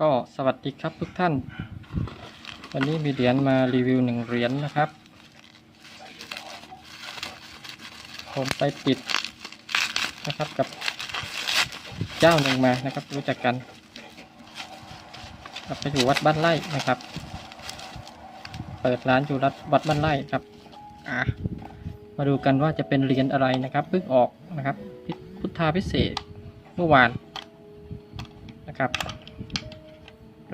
ก็สวัสดีครับทุกท่าน วันนี้มีเหรียญมารีวิวหนึ่งเหรียญนะครับ ผมไปปิดนะครับกับเจ้าหนึ่งมานะครับ รู้จักกันครับไปอยู่วัดบ้านไร่นะครับ เปิดร้านอยู่รัดวัดบ้านไร่ครับอะมาดูกันว่าจะเป็นเหรียญอะไรนะครับเพิ่งออกนะครับ พุทธาพิเศษเมื่อวานนะครับ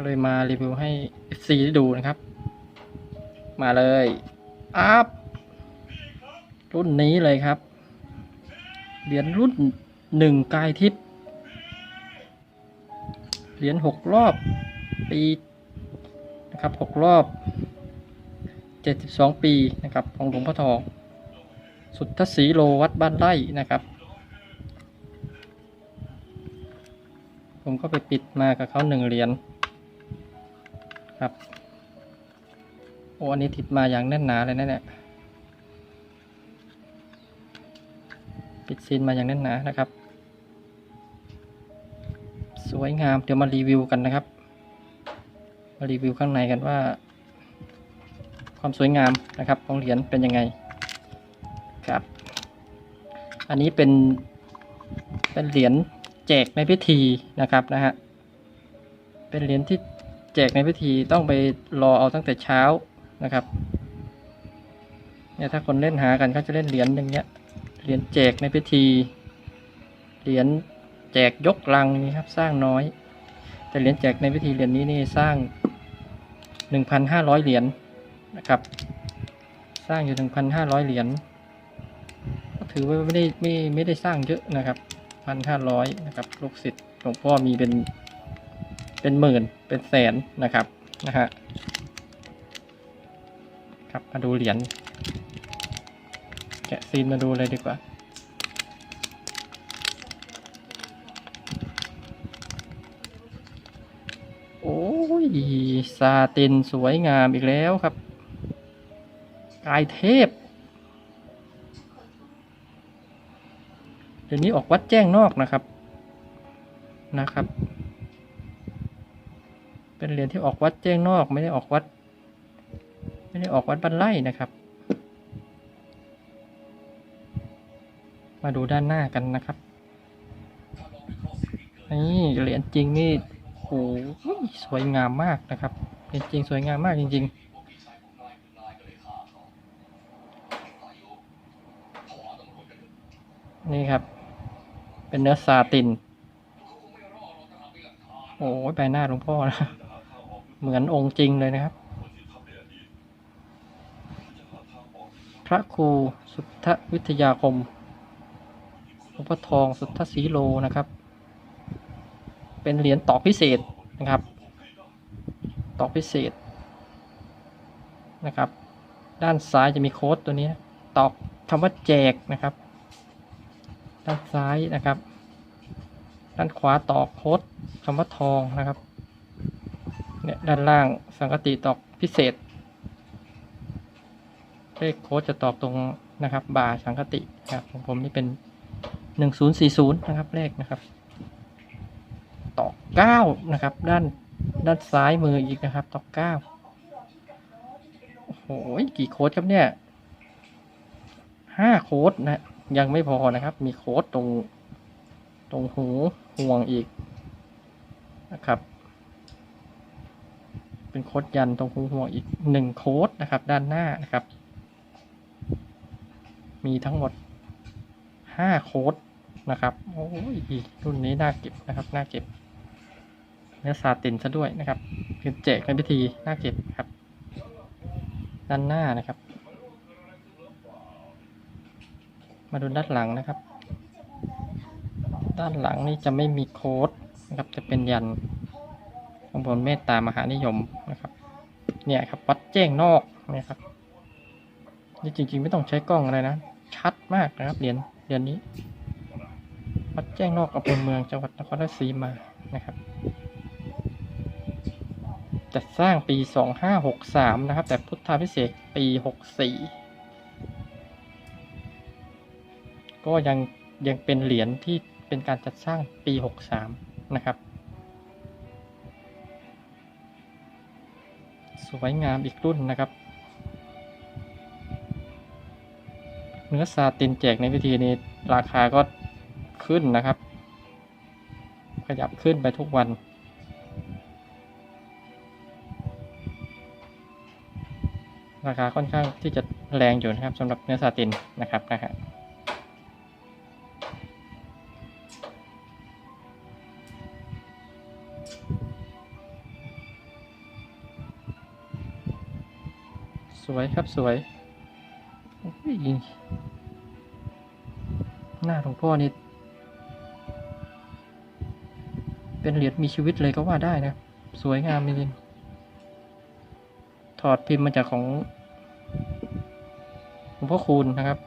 ก็เลยมารีวิวให้ FC ได้ดูนะครับ มาเลยอัพรุ่นนี้เลยครับ เหรียญรุ่นหนึ่งกายทิพย์เหรียญหกรอบปีนะครับหกรอบเจ็ดสิบสองปีนะครับของหลวงพ่อทอง สุทธศรีโลวัดบ้านไร่นะครับ ผมก็ไปปิดมากับเขาหนึ่งเหรียญ ครับโอ้อันนี้ติดมาอย่างแน่นหนาเลยนะเนี่ยปิดซีนมาอย่างแน่นหนานะครับ สวยงามเดี๋ยวมารีวิวกันนะครับ มารีวิวข้างในกันว่า ความสวยงามนะครับของเหรียญเป็นยังไงครับ อันนี้เป็นเป็นเหรียญแจกในพิธีนะครับนะฮะเป็นเหรียญที่ แจกในพิธีต้องไปรอเอาตั้งแต่เช้านะครับเนี่ยถ้าคนเล่นหากันเขาจะเล่นเหรียญอย่างเงี้ยเหรียญแจกในพิธีเหรียญแจกยกลังนี่ครับสร้างน้อย แต่เหรียญแจกในพิธีเหรียญนี้นี่สร้างหนึ่งพันห้าร้อยเหรียญนะครับ สร้างอยู่หนึ่งพันห้าร้อยเหรียญก็ถือว่าไม่ได้ไม่ไม่ได้สร้างเยอะนะครับพันห้าร้อยนะครับลูกศิษย์หลวงพ่อมีเป็น เป็นหมื่นเป็นแสนนะครับนะฮะครับมาดูเหรียญแกะซีนมาดูเลยดีกว่าโอ้ยซาตินสวยงามอีกแล้วครับกายเทพเดี๋ยวนี้ออกวัดแจ้งนอกนะครับนะครับ เป็นเหรียญที่ออกวัดแจ้งนอกไม่ได้ออกวัด ไม่ได้ออกวัดบ้านไร่นะครับ มาดูด้านหน้ากันนะครับนี่เหรียญจริงนี่โอ้โหสวยงามมากนะครับเหรียญจริงสวยงามมากจริง ๆนี่ครับ เป็นเนื้อซาติน โอ้ยใบหน้าหลวงพ่อนะ เหมือนองค์จริงเลยนะครับ พระครูสุทธวิทยาคมหลวงพ่อทองสุทธศีโลนะครับ เป็นเหรียญตอกพิเศษนะครับ ตอกพิเศษนะครับ ด้านซ้ายจะมีโค้ดตัวนี้ ตอกคำว่าแจกนะครับ ด้านซ้ายนะครับ ด้านขวาตอกโค้ดคำว่าทองนะครับ เนี่ยด้านล่างสังกติตอกพิเศษ เลขโค้ดจะตอกตรงนะครับบ่าสังกติครับของผมนี่เป็นหนึ่งศูนย์สี่ศูนย์นะครับ เลขนะครับ ตอกเก้านะครับ ด้านด้านซ้ายมืออีกนะครับ ตอกเก้าโอ้โหกี่โค้ดครับเนี่ยห้าโค้ดนะยังไม่พอนะครับ มีโค้ดตรงตรงหูห่วงอีกนะครับ เป็นโค้ดยันตรงหูห่วงอีกหนึ่งโค้ดนะครับ ด้านหน้านะครับ มีทั้งหมดห้าโค้ดนะครับโอ้ยรุ่นนี้น่าเก็บนะครับน่าเก็บเนื้อซาตินซะด้วยนะครับคือแจกในพิธีน่าเก็บครับ ด้านหน้านะครับ มาดูด้านหลังนะครับ ด้านหลังนี่จะไม่มีโค้ดนะครับจะเป็นยัน ข้างบนเมตตามหานิยมนะครับ เนี่ยครับวัดแจ้งนอกนี่ครับนี่จริง ๆ ไม่ต้องใช้กล้องอะไรนะ ชัดมากนะครับเหรียญเหรียญนี้ วัดแจ้งนอกอำเภอเมืองจังหวัดนครราชสีมานะครับจัดสร้างปี 2563 นะครับ แต่พุทธาพิเศษกปี 64 ก็ยังยังเป็นเหรียญที่เป็นการจัดสร้างปี 63 นะครับ สวยงามอีกรุ่นนะครับ เนื้อซาตินแจกในพิธีนี้ราคาก็ขึ้นนะครับ ขยับขึ้นไปทุกวัน ราคาค่อนข้างที่จะแรงอยู่นะครับสำหรับเนื้อซาตินนะครับนะฮะส วยครับสวยหน้าหลวงพ่อนี่เป็นเหรียญมีชีวิตเลยก็ว่าได้นะ สวยงามจริงถอดพิมพ์มาจากของหลวงพ่อคูณนะครับ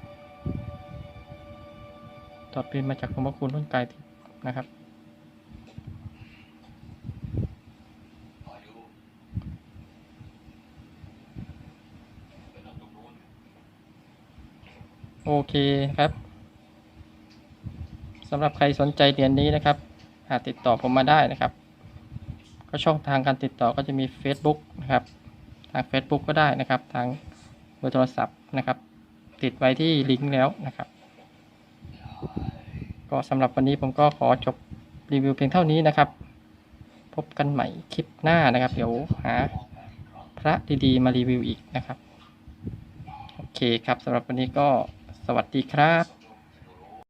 ถอดพิมพ์มาจากหลวงพ่อคูณรุ่นกายทิพย์นะครับ โอเคครับสำหรับใครสนใจเหรียญนี้นะครับอาติดต่อผมมาได้นะครับ ก็ช่องทางการติดต่อก็จะมี Facebook นะครับ ทาง Facebook ก็ได้นะครับ ทางเบอร์โทรศัพท์นะครับ ติดไว้ที่ลิงก์แล้วนะครับ ก็สำหรับวันนี้ผมก็ขอจบรีวิวเพียงเท่านี้นะครับ พบกันใหม่คลิปหน้านะครับ เดี๋ยวหาพระดีๆมารีวิวอีกนะครับ โอเคครับสำหรับวันนี้ก็ สวัสดีครับ